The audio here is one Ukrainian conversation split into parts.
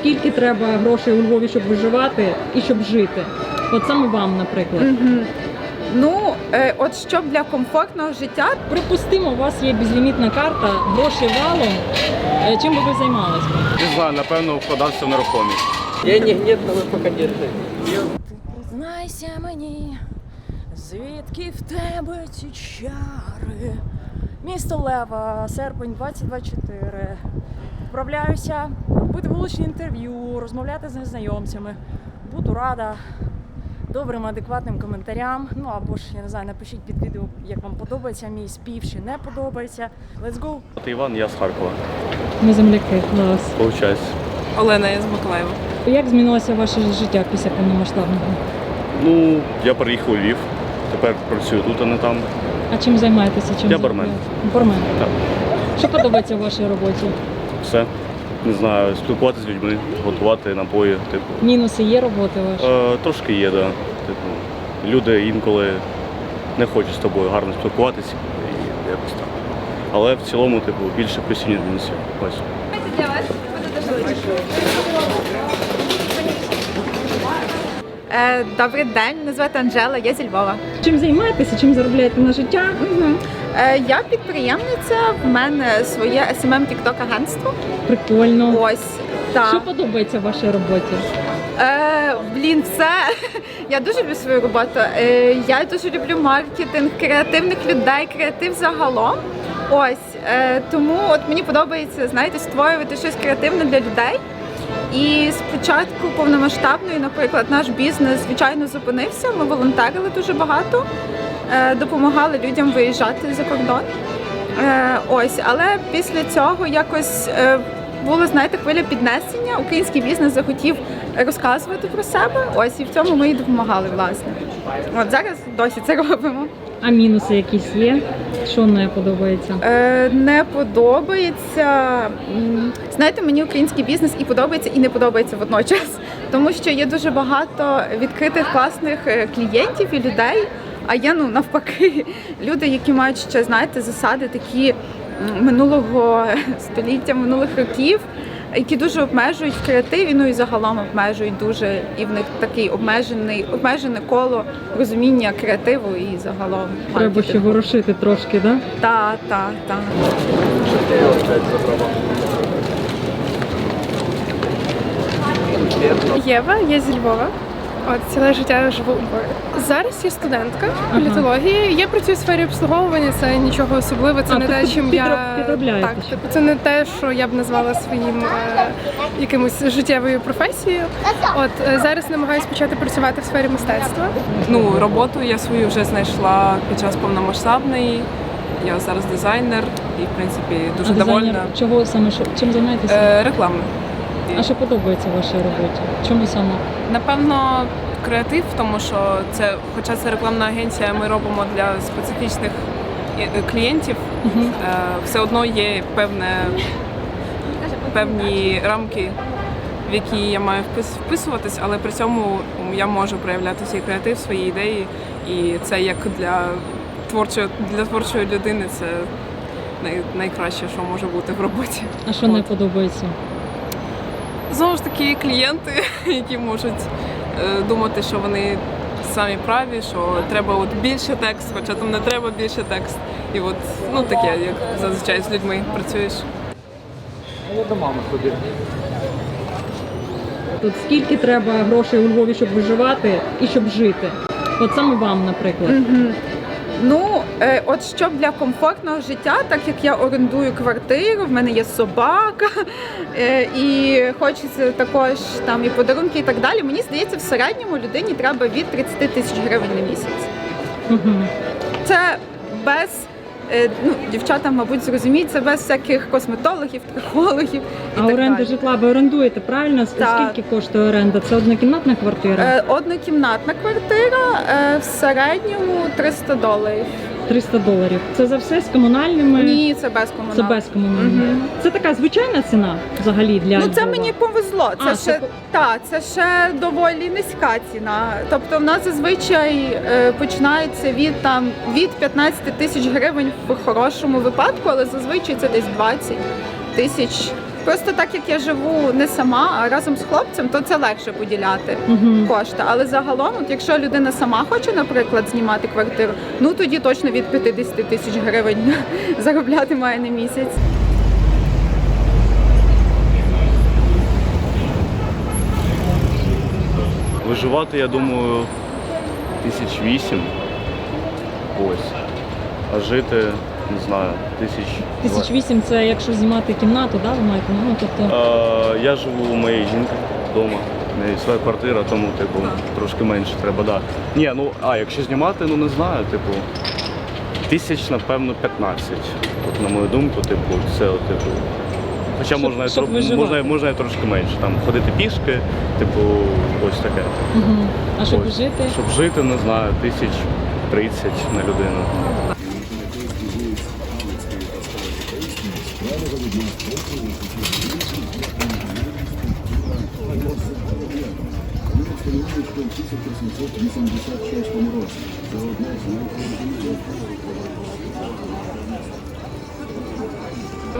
скільки треба грошей у Львові, щоб виживати і щоб жити? От саме вам, наприклад. Ну, е, от щоб для комфортного життя, Припустимо, у вас є безлімітна карта, гроші валом. Е, Чим би ви займалися? Не знаю, напевно, вкладався в нерухомість. Денег нет, но вы пока держите. Признайся мені, звідки в тебе ці чари? Місто Лева, серпень 2024. Вправляюся робити вуличні інтерв'ю, розмовляти з незнайомцями. Буду рада добрим, адекватним коментарям. Ну або ж я не знаю, напишіть під відео, як вам подобається мій спів чи не подобається. Let's go! От Іван, я з Харкова. Ми земляки, клас. Получається. Олена я з Миколаєва. Як змінилося ваше життя після повномасштабного? Ну, я переїхав у Львів. Тепер працюю тут, а не там. А чим займаєтеся? Чим Я бармен. Бармен. Так. Що подобається в вашій роботі? Все. Не знаю, спілкуватися з людьми, готувати напої. Типу. Мінуси є роботи ваші? Е, трошки є, да. Типу, люди інколи не хочуть з тобою гарно спілкуватися і якось так. Але в цілому, типу, більше плюсів, ніж мінусів. Ось. е, добрий день, мене звати Анжела, я зі Львова. Чим займаєтеся? Чим заробляєте на життя? Мгм. Е, я підприємниця, в мене своє SMM TikTok агентство. Прикольно. Ось Що подобається в вашій роботі? Е, блін, все. Я дуже люблю свою роботу. Е, я дуже люблю маркетинг, креативних людей, креатив загалом. Ось е, тому от мені подобається, знаєте, створювати щось креативне для людей. І спочатку повномасштабної, наприклад, наш бізнес звичайно зупинився. Ми волонтерили дуже багато, допомагали людям виїжджати за кордон. Е, ось, але після цього якось е, було, знаєте, хвиля піднесення. Український бізнес захотів розказувати про себе. Ось і в цьому ми і допомагали, власне. От зараз досі це робимо. А мінуси якісь є? Що не подобається? Е, не подобається. Знаєте, мені український бізнес і подобається, і не подобається водночас, тому що є дуже багато відкритих класних е, клієнтів і людей. А є ну навпаки, люди, які мають ще знаєте засади такі минулого століття, минулих років. Які дуже обмежують в креативі, ну і загалом обмежують дуже, і в них такий обмежений обмежене коло розуміння креативу і загалом Треба ще ворушити трошки, да? Та, та, та. Єва, я зі Львова. От ціле життя я живу у Львові. Зараз я студентка політології. Я працюю в сфері обслуговування. Це нічого особливого. Це А, не те, тобто чим підроб- я так. Тобто це не те, що я б назвала своїм е, якимось життєвою професією. От е, зараз намагаюся почати працювати в сфері мистецтва. Ну, роботу я свою вже знайшла під час повномасштабної. Я зараз дизайнер і, в принципі, дуже а довольна. чого саме що чим займаєтеся? Е, реклами. А що подобається в вашій роботі? Чому саме? Напевно, креатив, тому що це, хоча це рекламна агенція, ми робимо для специфічних е, клієнтів, Угу. е, все одно є певне, певні рамки, в які я маю вписуватись, але при цьому я можу проявляти свій креатив, свої ідеї, і це як для творчої для творчої людини це най, найкраще, що може бути в роботі. А що не подобається? Знову ж таки, клієнти, які можуть е, думати, що вони самі праві, що треба от більше текст, хоча там не треба більше текст. І от ну таке, як зазвичай з людьми працюєш. Я до мами ходив. Тут скільки треба грошей у Львові, щоб виживати і щоб жити? От саме вам, наприклад. Мгм. Ну, е, от щоб для комфортного життя, так як я орендую квартиру, в мене є собака, е, і хочеться також там і подарунки, і так далі. Мені здається, в середньому людині треба від 30 тисяч гривень на місяць. Угу. Це без е, ну, дівчата, мабуть, зрозуміють, це без всяких косметологів, трихологів. І А так оренда далі. житла ви орендуєте, правильно? Так. Скільки коштує оренда? Це однокімнатна квартира? Е, Однокімнатна квартира е, в середньому 300 доларів. 300 доларів. Це за все з комунальними? Ні, це без комуналки. Це без комунальних. Мгм. Це така звичайна ціна взагалі для Ну це Львова? мені повезло. Це А, ще це та це ще доволі низька ціна. Тобто в нас зазвичай е, починається від там від 15 тисяч гривень в хорошому випадку, але зазвичай це десь 20 тисяч Просто так як я живу не сама, а разом з хлопцем, то це легше поділяти Мгм. кошти. Але загалом, от якщо людина сама хоче, наприклад, знімати квартиру, ну тоді точно від 50 тисяч гривень заробляти має на місяць. Виживати, я думаю, тисяч вісім. Ось. А жити, не знаю, тисяч. Тисяч вісім це якщо знімати кімнату, да, ви маєте? Ну, тобто, Е, я живу у моєї жінки вдома. Неї своя квартира, тому типу трошки менше треба, да. Ні, ну а якщо знімати, ну не знаю, типу. Тисяч, напевно, 15. От, на мою думку, типу, це от, типу. Хоча Щоб- можна, щоб тро- можна, можна і трошки менше. Там ходити пішки, типу, ось таке. Мгм. а щоб Ось. жити? Щоб жити, не знаю, тисяч 30 на людину.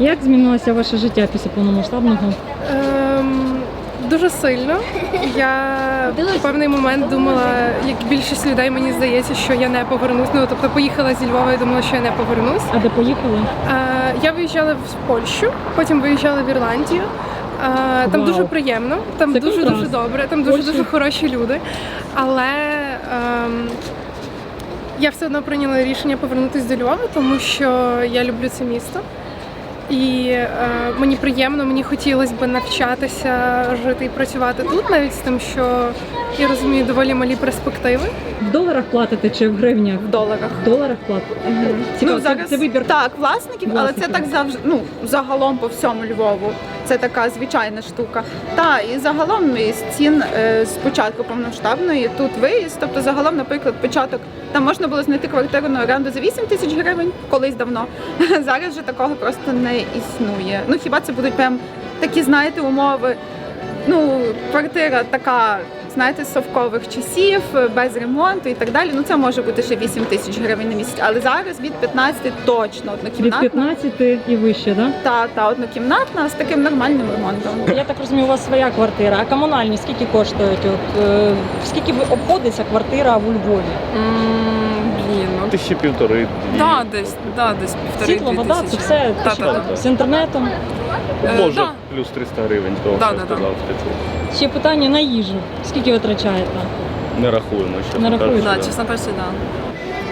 Як змінилося ваше життя після повномасштабного? Ем, дуже сильно. Я в певний момент думала, як більшість людей, мені здається, що я не повернусь. Ну тобто поїхала зі Львова і думала, що я не повернусь. А де поїхали? Е, я виїжджала в Польщу, потім виїжджала в Ірландію. Е, там Вау. дуже приємно, там Це дуже дуже контраст. добре, там дуже дуже хороші люди. Але ем, я все одно прийняла рішення повернутися до Львова, тому що я люблю це місто. І е, мені приємно, мені хотілося б навчатися жити і працювати тут, навіть з тим, що я розумію доволі малі перспективи. В доларах платите чи в гривнях? В доларах. В доларах платите? Цікаво, ну, зараз це, це вибір. так, власників, але це так завжди. Ну загалом по всьому Львову. Це така звичайна штука. Та і загалом із цін е, з початку повномасштабної тут виїзд. Тобто, загалом, наприклад, початок там можна було знайти квартиру на оренду за 8 тисяч гривень колись давно. Зараз же такого просто не існує. Ну хіба це будуть прям такі, знаєте, умови. Ну, квартира така, знаєте, з совкових часів, без ремонту і так далі. Ну це може бути ще 8 тисяч гривень на місяць. Але зараз від 15 точно Від 15 і вище, да? Та, та однокімнатна з таким нормальним ремонтом. Я так розумію, у вас своя квартира. А комунальні скільки коштують? От, е, скільки ви- обходиться квартира в Львові? Ну Тисячі півтори. дві. да, десь, да, десь півтори Світло, дві вода, це тисячі. все Та-та-та. з інтернетом. Е, Може, да. плюс 300 гривень, того, Да, що да, я да. сказав, типу. Ще питання на їжу. Скільки витрачаєте? Не рахуємо, чесно Не Да, да. чесно кажучи, да.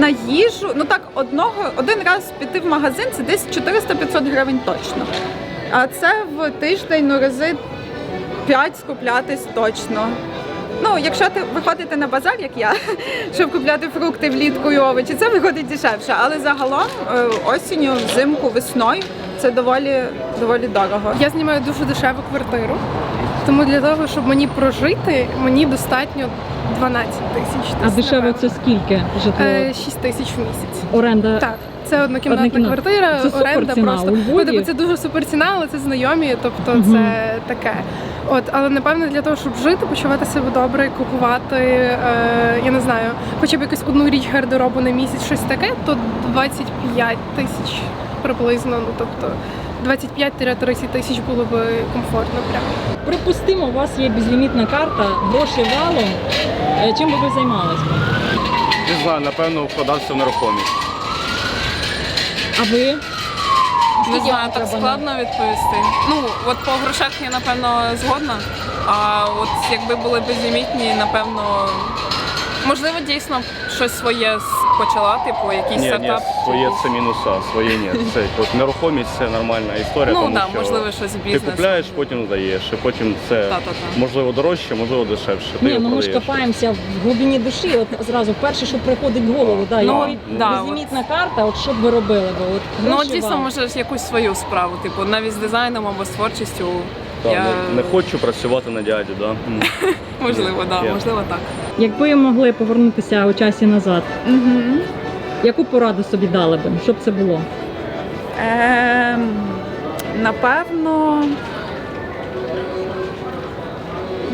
На їжу, ну так, одного один раз піти в магазин це десь 400-500 гривень точно. А це в тиждень ну рази 5 скуплятись точно. Ну, якщо ти виходите на базар, як я, щоб купляти фрукти влітку і овочі, це виходить дешевше. Але загалом е, осінню, взимку, весною це доволі доволі дорого. Я знімаю дуже дешеву квартиру, тому для того, щоб мені прожити, мені достатньо 12 тисяч. А дешево це скільки житло? Е, 6 тисяч в місяць. Оренда? Так, це однокімнатна Однокімнатна. квартира, Це оренда ціна. просто. Ну, тобто це дуже супер ціна, але це знайомі, тобто Мгм. це таке. От, але напевно для того, щоб жити, почувати себе добре, купувати, е, я не знаю, хоча б якусь одну річ гардеробу на місяць, щось таке, то 25 тисяч приблизно. Ну тобто 25-30 тисяч було би комфортно прямо. Припустимо, у вас є безлімітна карта, гроші валом. Е, Чим би ви займалися? Не знаю, напевно, вкладався в нерухомість. А ви? Не знаю, так треба складно відповісти. Ну, от по грошах я напевно згодна. А от якби були безлімітні, напевно, можливо, дійсно щось своє почала, типу, якийсь Ні, ні, своє це мінуса, своє ні. Це от нерухомість це нормальна історія, Ну тому так, що можливо, щось ти бізнес. купляєш, потім здаєш, і потім це Та-та-та. можливо дорожче, можливо дешевше. Ти Ні, його ну ми ж продаєш. копаємося в глибині душі. От зразу перше, що приходить в голову, да, Ну, якби да, безлімітна карта, от що б ви робили би? От Ну, гроші дійсно, може якусь свою справу, типу, навіть з дизайном або з творчістю. Так, я... не, не хочу працювати на дяді, да? Можливо, да, можливо, так. Якби могли повернутися у часі назад, Угу. яку пораду собі дали би? Що б це було? Ем, напевно.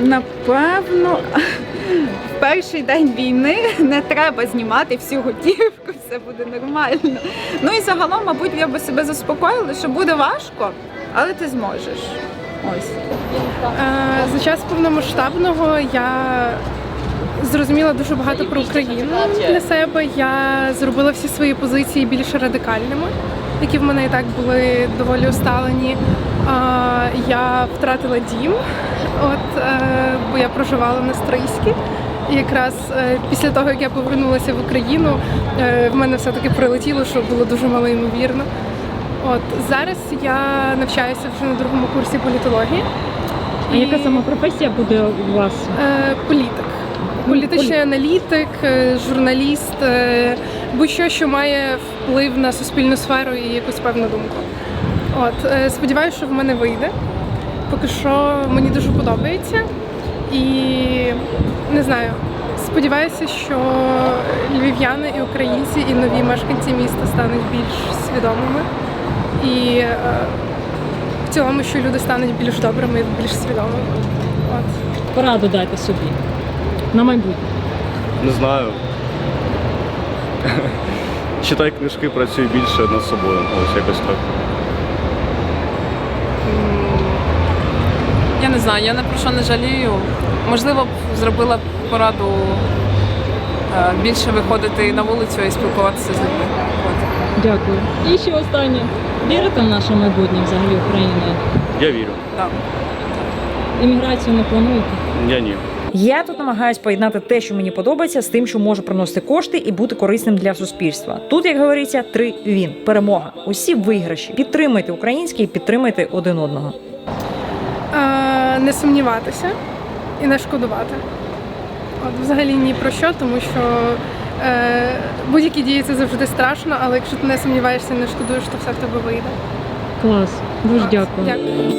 Напевно, в перший день війни не треба знімати всю готівку, все буде нормально. Ну і загалом, мабуть, я би себе заспокоїла, що буде важко, але ти зможеш. Ось. Е, За час повномасштабного я зрозуміла дуже багато про Україну для себе. Я зробила всі свої позиції більш радикальними, які в мене і так були доволі усталені. Е, Я втратила дім, от, е, бо я проживала на Стрийській. І якраз після того, як я повернулася в Україну, в мене все-таки прилетіло, що було дуже малоймовірно. От зараз я навчаюся вже на другому курсі політології. А І, яка саме професія буде у вас? е, політик? Політичний аналітик, е, журналіст, е, будь-що, що має вплив на суспільну сферу і якусь певну думку. От е, сподіваюся, що в мене вийде. Поки що мені дуже подобається. І не знаю, сподіваюся, що львів'яни і українці, і нові мешканці міста стануть більш свідомими. І е, в цілому, що люди стануть більш добрими і більш свідомими. От. Пораду дайте собі на майбутнє. Не знаю. Читай книжки, працюй більше над собою. Ось якось так. Я не знаю, я не про що не жалію. Можливо, б зробила б пораду е, більше виходити на вулицю і спілкуватися з людьми. От. Дякую. І ще останнє. Вірите в наше майбутнє взагалі України? Я вірю. Так. Імміграцію не плануєте? Я ні. Я тут намагаюсь поєднати те, що мені подобається, з тим, що може приносити кошти і бути корисним для суспільства. Тут, як говориться, три він перемога. Усі виграші. Підтримайте українське і підтримайте один одного. Е, не сумніватися і не шкодувати. От взагалі ні про що, тому що будь-які дії це завжди страшно, але якщо ти не сумніваєшся не шкодуєш, то все в тебе вийде. Клас. Дуже дякую. Дякую.